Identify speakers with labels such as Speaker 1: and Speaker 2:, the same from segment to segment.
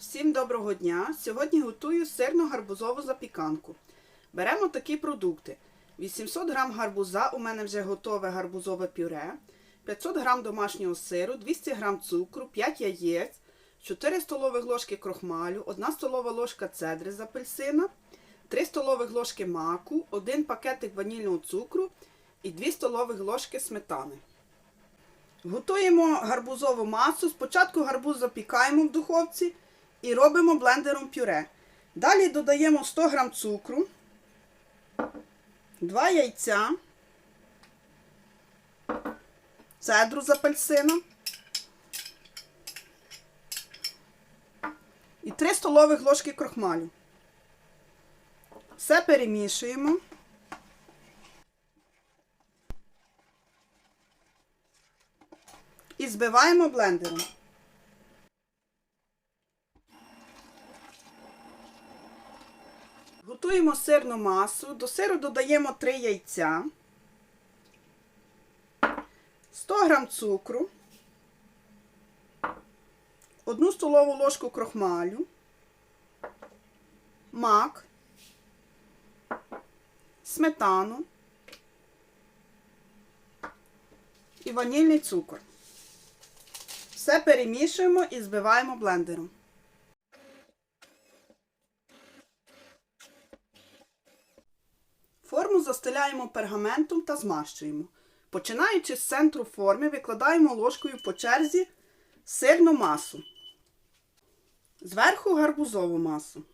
Speaker 1: Всім доброго дня! Сьогодні готую сирну гарбузову запіканку. Беремо такі продукти: 800 г гарбуза, у мене вже готове гарбузове пюре, 500 г домашнього сиру, 200 г цукру, 5 яєць, 4 столових ложки крохмалю, 1 столова ложка цедри з апельсина, 3 столових ложки маку, 1 пакетик ванільного цукру і 2 столових ложки сметани. Готуємо гарбузову масу. Спочатку гарбуз запікаємо в духовці і робимо блендером пюре. Далі додаємо 100 г цукру, 2 яйця, цедру з апельсина і 3 столових ложки крохмалю. Все перемішуємо. І збиваємо блендером. Готуємо сирну масу. До сиру додаємо 3 яйця, 100 г цукру, 1 столову ложку крохмалю, мак, сметану і ванільний цукор. Все перемішуємо і збиваємо блендером. Форму застеляємо пергаментом та змащуємо. Починаючи з центру форми, викладаємо ложкою по черзі сирну масу. Зверху гарбузову масу.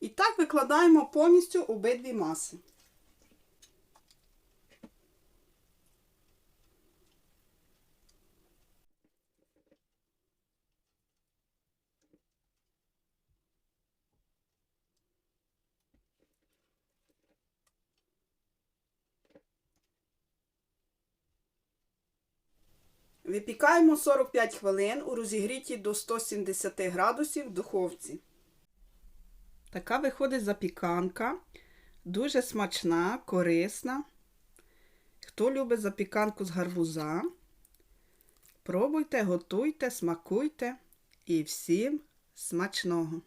Speaker 1: І так викладаємо повністю обидві маси. Випікаємо 45 хвилин у розігріті до 170 градусів в духовці. Така виходить запіканка. Дуже смачна, корисна. Хто любить запіканку з гарбуза, пробуйте, готуйте, смакуйте і всім смачного!